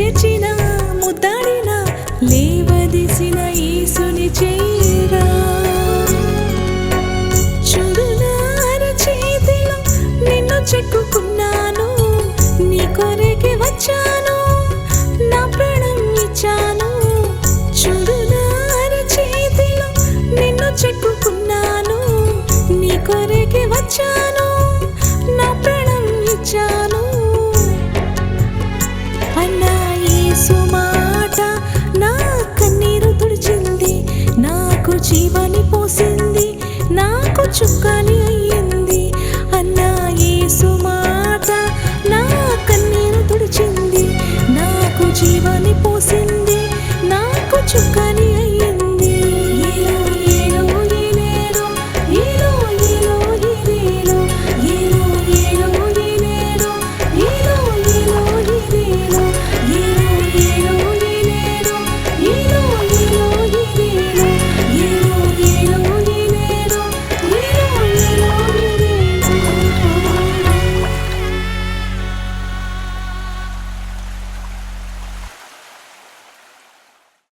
చేర్చిన ముద్దాడిన లేవదీసిన ఈసుని చేరా చూడు నా నిన్ను చెక్కుకున్నాను నీ కొరకి వచ్చాను నా ప్రాణం ఇచ్చాను. చూడు చేతిలో నిన్ను చెక్కుకున్నాను నీ కొరకి వచ్చాను నా ప్రాణం ఇచ్చాను. చుక్కని అయ్యింది. అన్నా యేసు మాట నా కన్నీరు తుడిచింది. నాకు జీవాన్ని పోసింది. నాకు చుక్కాని